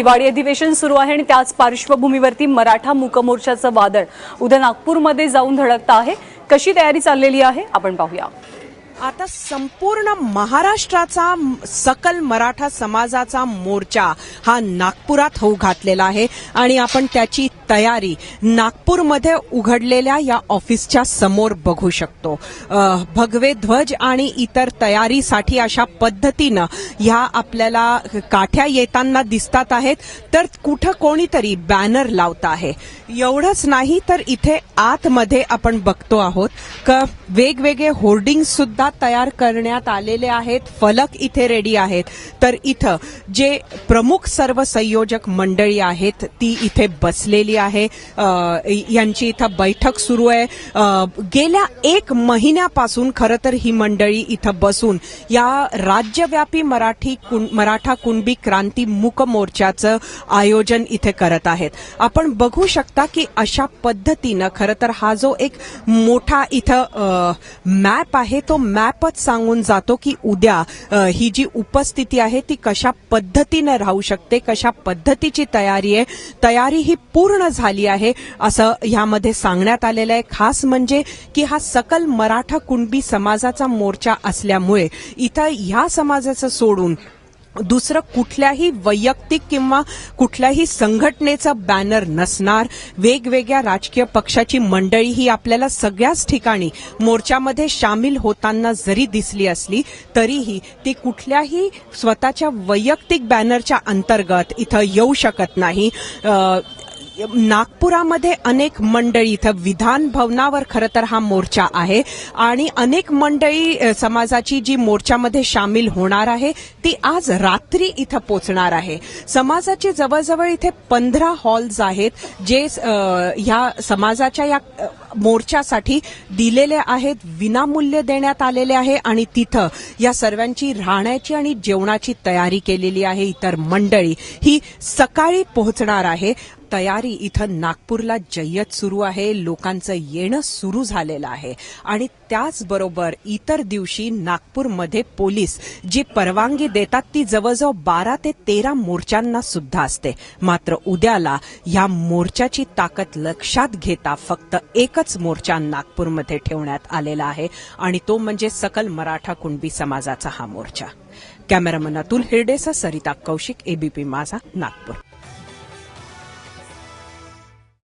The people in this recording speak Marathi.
हिवाळी अधिवेशन सुरू आहे आणि त्याच पार्श्वभूमीवरती मराठा मूकमोर्चाचं वादळ उद्या नागपूरमध्ये जाऊन धडकतं आहे. कशी तयारी चाललेली आहे? आपण पाहूया. आता संपूर्ण महाराष्ट्राचा सकल मराठा समाजाचा मोर्चा हा नागपुरात होऊ घातलेला आहे. आणि आपण त्याची तयारी नागपूरमध्ये उघडलेल्या या ऑफिसच्या समोर बघू शकतो. भगवे ध्वज आणि इतर तयारीसाठी अशा पद्धतीनं ह्या आपल्याला काठ्या येताना दिसतात आहेत. तर कुठं कोणीतरी बॅनर लावत आहे. एवढंच नाही तर इथे आतमध्ये आपण बघतो आहोत. का वेगवेगळे होर्डिंग सुद्धा तयार करण्यात आलेले आहेत. फलक इथे रेडी आहेत. तर इथं जे प्रमुख सर्व संयोजक मंडळी आहेत ती इथे बसलेली आहे. यांची इथं बैठक सुरू आहे. गेल्या एक महिन्यापासून खरं तर ही मंडळी इथं बसून या राज्यव्यापी मराठी कुण- मराठा कुणबी क्रांती मूक मोर्चाचं आयोजन इथे करत आहेत. आपण बघू शकता की अशा पद्धतीनं खरं तर हा जो एक मोठा इथं मॅप आहे तो मॅप मॅपच सांगून जातो की उद्या ही जी उपस्थिती आहे ती कशा पद्धतीनं राहू शकते कशा पद्धतीची तयारी आहे तयारी ही पूर्ण झाली आहे असं ह्यामध्ये सांगण्यात आलेलं आहे. खास म्हणजे की हा सकल मराठा कुणबी समाजाचा मोर्चा असल्यामुळे इथं ह्या समाजाचं सोडून दुसरं कुठल्याही वैयक्तिक किंवा कुठल्याही संघटनेचा बॅनर नसणार. वेगवेगळ्या राजकीय पक्षाची मंडळी ही आपल्याला सगळ्याच ठिकाणी मोर्चामध्ये सामील होताना जरी दिसली असली तरीही ती कुठल्याही स्वतःच्या वैयक्तिक बॅनरच्या अंतर्गत इथं येऊ शकत नाही. नागपुरामध्ये अनेक मंडळी इथं विधान भवनावर खरं तर हा मोर्चा आहे आणि अनेक मंडळी समाजाची जी मोर्चामध्ये सामील होणार आहे ती आज रात्री इथं पोचणार आहे. समाजाचे जवळजवळ इथे पंधरा हॉल्स आहेत जे ह्या समाजाच्या या मोर्चासाठी दिलेले आहेत विनामूल्य देण्यात आलेले आहे आणि तिथं या सर्वांची राहण्याची आणि जेवणाची तयारी केलेली आहे इतर मंडळी. ही सकाळी पोहोचणार आहे. तयारी इथं नागपूरला जय्यत सुरू आहे. लोकांचं येणं सुरू झालेलं आहे. आणि त्याचबरोबर इतर दिवशी नागपूरमध्ये पोलीस जी परवानगी देतात ती जवळजवळ बारा ते तेरा मोर्चांना सुद्धा असते. मात्र उद्याला या मोर्चाची ताकद लक्षात घेता फक्त एकच मोर्चा नागपूरमध्ये ठेवण्यात आलेला आहे आणि तो म्हणजे सकल मराठा कुणबी समाजाचा हा मोर्चा. कॅमेरामन अतुल हिरडेसह सरिता कौशिक एबीपी माझा नागपूर.